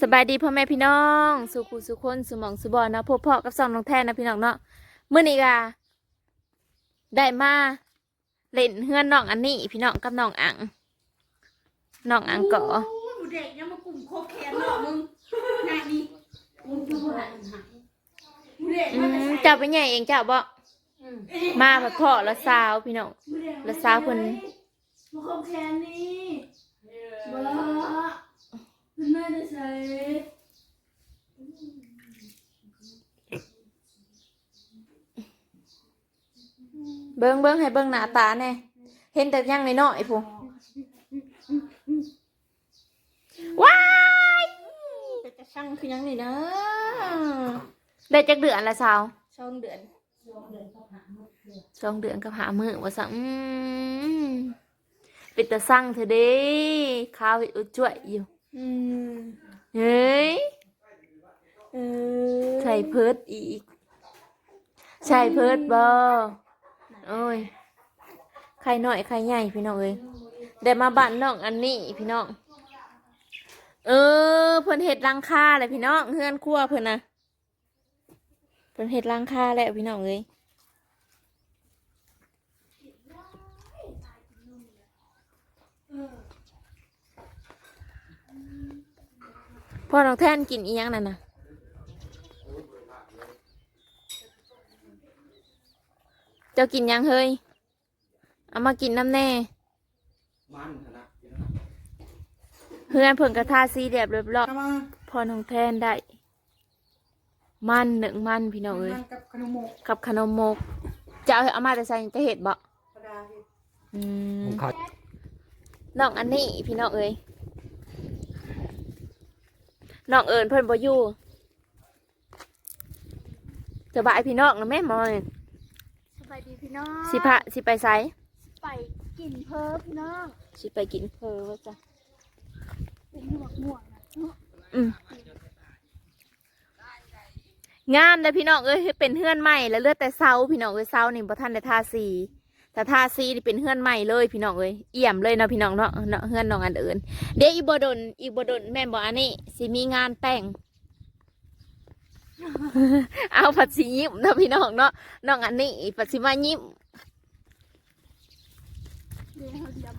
สบายดีพ่อแม่พี่น้อง สุขุสุคนสุหมองสุบอนเนาะพบพ่อกับสองน้องแทนนะพี่น้องเนาะเมื่อนี้กะได้มาเล่นเฮือนน้องอันนี้ พี่น้องกับน้องอังน้องอังก่อโอ้ยเด็กยังมากลุ่มโคแคนเนาะมึงงานนี้มึงคือหันหายเด็กอืมาแต่มใส่เจ้าไปใหญ่เองเจ้าบ่อืมมาผัดพ่อละสาวพี่น้องแล้วสาวเพิ่น มาโคแคนนี่บ้า คุณแม่จะใส่เบิ้งเบิ้งให้เบิ้งหน้าตาแน่เห็นแต่ยังน้อยๆพูว้ายแต่จะช่างคือยังนี่นะได้จักเดือนละสาวช่องเดือนสองเดือนกับหามือว่าสั่งอืมเป็นตาสั่งเธอเด้ข้าวเห็ดอุจจ่วยอยู่อืม เฮ้ยเออใส่เพิดอีก ใส่เพิดบ่โอ้ยใครหน่อยใครใหญ่พี่น้องเอ้ยได้มาบ้านน้องอันนี้พี่น้อง เออเพิ่นเห็ดรังคาเลยพี่น้องเฮือนครัวเพิ่นนะเพิ่นเห็ดรังคาแล้วพี่น้องเอ้ย พ่อน้องแท่นกินอีหยังนั่นน่ะเจ้ากินหยังเฮ้ยเอามากินน้ำแน่มันขนาดเพื่อนเพิ่งกระทาซีเรียบเรียบร้อยเอามาพอน้องแทนได้ มันหนึ่งมันพี่น้องเอ้ยทานกับขนมหมกกับขนมมก จะเอาเอามาแต่ใส่จะเห็ดบ่ธรรมดาพี่อืมผมขาดน้องอันนี้พี่น้องเอ้ย น้องเอิญเพิ่นบ่อยู่จะบายพี่น้องนะแม่มอยสบายดีพี่น้องสิพะสิไปไสไปกินเพิ่มพี่น้องสิไปกินเพอว่าจ้ะเป็นหมวกหมวกนะเนาะอืมงามเลยพี่น้องเอ้ยเป็นเฮือนใหม่แล้วเลือดแต่เซาพี่น้องเอ้ยเซานี่บ่ทันได้ทาสี แต่ทาสีนี่เป็นเฮือนใหม่เลยพี่น้องเอ้ยเอี่ยมเลยเนาะพี่น้องเนาะเนาะเฮือนน้องอันเอิญเดี๋ยวอีบดนอีบดนแม่บอกอันนี้สิมีงานแต่ง เอาผัดสียิ้มเนาะพี่น้องเนาะน้องอันนี้ผัดสีมายิ้มมาเดี๋ยว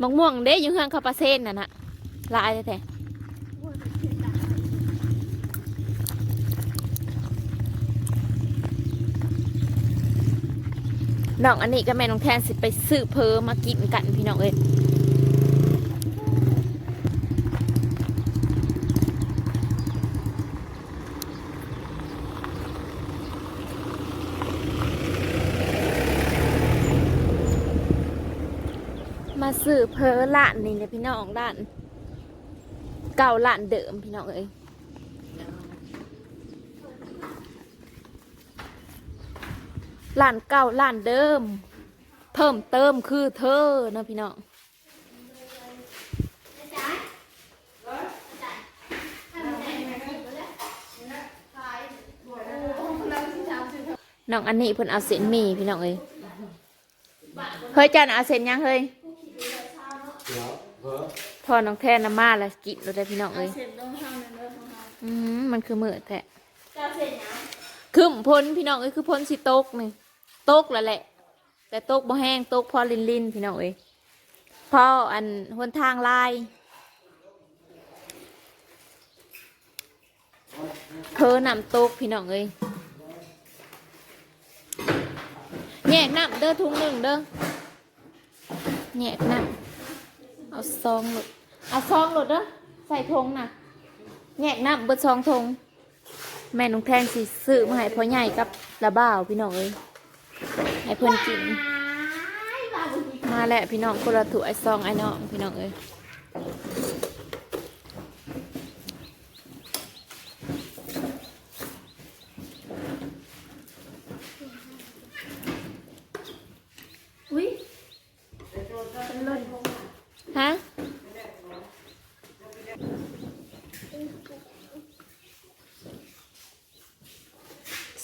มะม่วงเด้อยู่เฮือนข้าวปลาเส้นน่ะนะลายแท้ๆ โอ้ยเป็นเพื่อนกัน น้องอันนี้ก็แม่น้องแทนสิไปซื้อเพอมากินกันพี่น้องเอ้ยมาซื้อเพอร้านนี่เลยพี่น้องร้าน เก่าร้านเดิมพี่น้องเอ้ย ร้านเก่าร้านเดิม เพิ่มเติมคือเธอเนาะพี่น้องน้องอันนี้เพิ่นเอาเส้นหมี่พี่น้องเอ้ยเฮ้ยจันเอาเส้นยังเฮ้ยเดี๋ยวเพ้อพอน้องแทนน้ำมาแล้วกินเราได้พี่น้องเอ้ยเสร็จต้องทำในเรื่องของเราอืมมันคือมือแท้เจ้าเสร็จยังคือพ้นพี่น้องเอ้ยคือพ้นสิตกนี่ ตกแล้วแหละ แต่ตกบ่แห้งตกพอลินลินพี่น้องเอ้ยพออันหนทางลายเพอนำตกพี่น้องเอ้ยแยกน้ำเด้อทุงหนึ่งเด้อแยกน้ำเอาซองหลดเอาซองหลดเด้อใส่ทงน่ะแยกน้ำเบิดซองทงแม่น้องแทงสิซื้อมาให้พ่อใหญ่กับระบ่าวพี่น้องเอ้ย ให้เพื่อนกิน มาแล้วพี่น้องคนละถ้วยซองไอ้น้องพี่น้องเอ้ยฮะ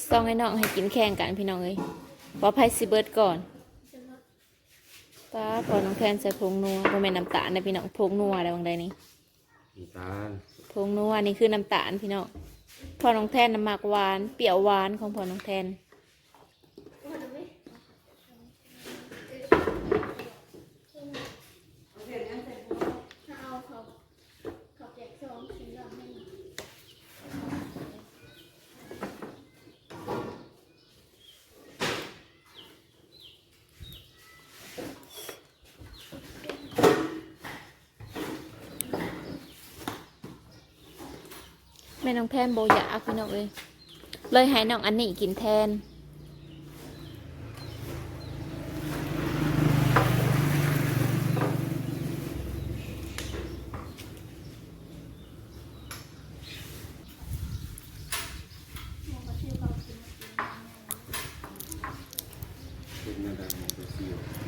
ซองไอ้น้องให้กินแข่งกันพี่น้องเอ้ย ว่าไพ่สิเบิร์ดก่อนตาพอน้องแทนใส่ผงนัวบ่แม่นน้ำตาลนะพี่น้องผงนัวอะไรบางใดนี่น้ำตาลผงนัวนี่คือน้ำตาลพี่น้องพอน้องแทนน้ำหมากหวาน เปรี้ยวหวานของพอน้องแทน เอาเขาเขาแจกซองสีดำให้ แม่น้องแทนโบอยากพี่น้องเลยเลยให้น้องอันนี้กินแทนเงินดังของตัวซีล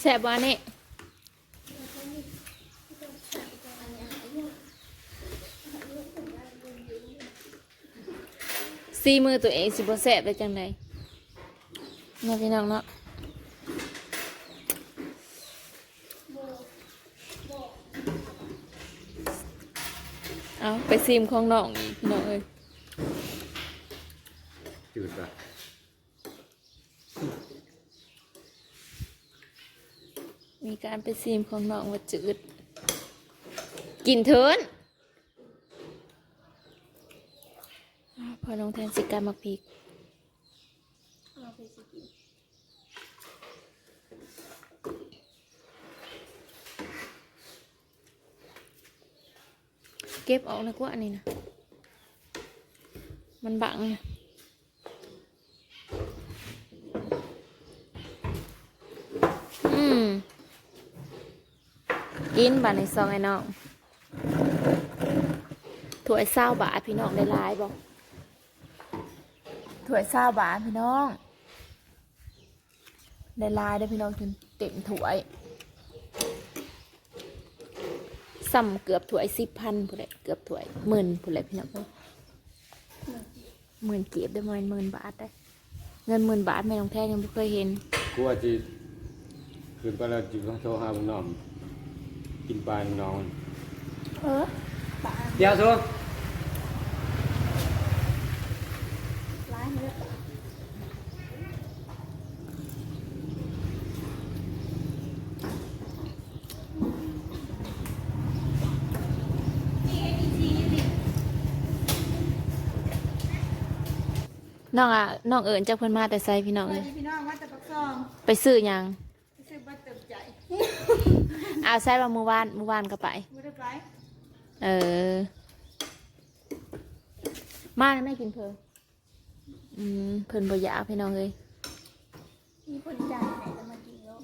แสบวานี่ซีมือตัวเองสิบ่แสบได้จังไดเนาะพี่น้องเนาะเอาไปซีมของน้องอีกพี่น้องเอ้ยจืดปะ มีการไปซีมของน้องว่าจืด กินเถินอ้าวพอน้องแทนสิการมักพริกเอาไปสิกินเก็บออกนะกว่าอันนี้นะมันบังนะ กินบาทในซองไอ้น้องถ้วยเศร้าบาทพี่น้องได้หลายบอกถ้วยเศร้าบาทพี่น้องได้หลายได้อพี่น้องจนเต็มถ้วยซ้ำเกือบถ้วยสิบพันผู้ใดเกือบถ้วยหมื่นผู้ใดพี่น้องเอ้ยหมื่นเก็บได้หมื่นหมื่นบาทได้ เงินหมื่นบาทแม่น้องแท้ยังไม่เคยเห็นกูว่าจีคืนไปแล้วจีต้องโทรหาบุญน้อง กินปลาน้องเออปลาเดี๋ยวโทรร้ายเลือดน้องอะน้องเอิญจากเพิ่นมาแต่ไซพี่น้องสวัเลสยดีพี่น้องว่าจะปักซองไปซื้อหยัง ซื้อบัตรเติมใจ อ้าวใช่ว่าเมื่อวานเมื่อวานก็ไป ไม่ได้ไปเออ มาแล้วแม่กินเพออืมเพิ่นบ่อยากพี่น้องเลยมีคนจ่ายไหนจะมากินแล้ว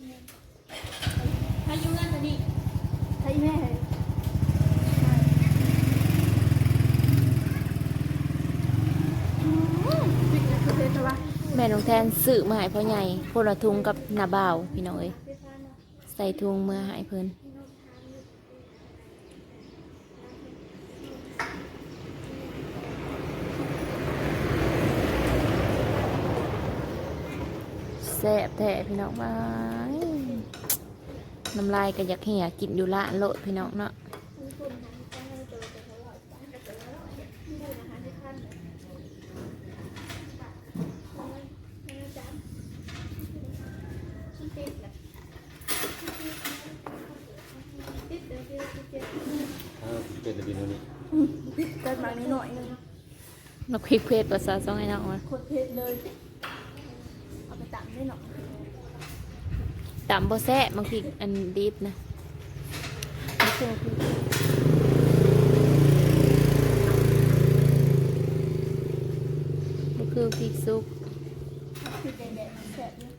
ถ้ายุ่งงานตัวนี้ใช่แม่เลยปิดนะคือเป็นตัวแม่น้องแทนซื้อมาให้พ่อใหญ่พละทุงกับนาบ่าวพี่น้องเอ้ย ใส่ทุงเมื่อหายเพิ่นแซ่บแท้พี่น้องบ้างน้ำลายก็อยากเหี่ยกินอยู่ละโลดพี่น้องเนาะ เออเป็นตะบินตัวนี้เกิดมานิดหน่อยนึงนกพริกเพศภาษาสองไอ้น้องมาคนเพชรเลย เอาไปตักได้หน่อยตำบ่แซ่บมันพริกอันดิบนะบ่คือพริกบ่คือพริกซุปคือแดงๆมันแสบเลย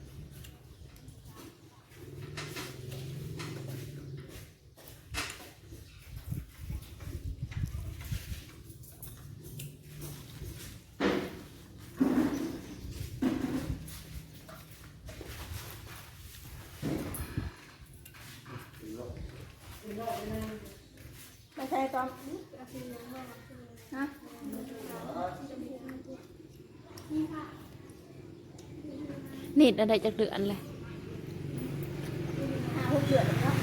ไม่ใช่ตอม ฮะนิดอะไรจากเดือนเลยห้าหกเดือนแล้ว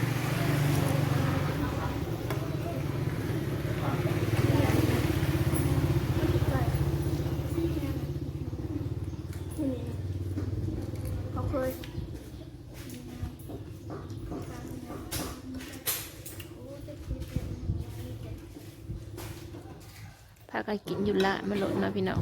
เขาเคยพา กันกินอยู่ละมันหล่นมาพี่น้อง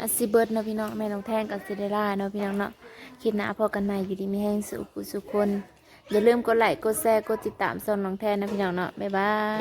อาซิเบิร์ดเนาะพี่น้องแม่น้องแท่งกับซิเดล่าเนาะพี่น้องเนาะคลิปหน้าพอกันใหม่อยู่ดีมีแห้งสุขสุขคนอย่าลืมกดไลค์กดแชร์กดติดตามส่องน้องแทนนะพี่น้องเนาะบ๊ายบาย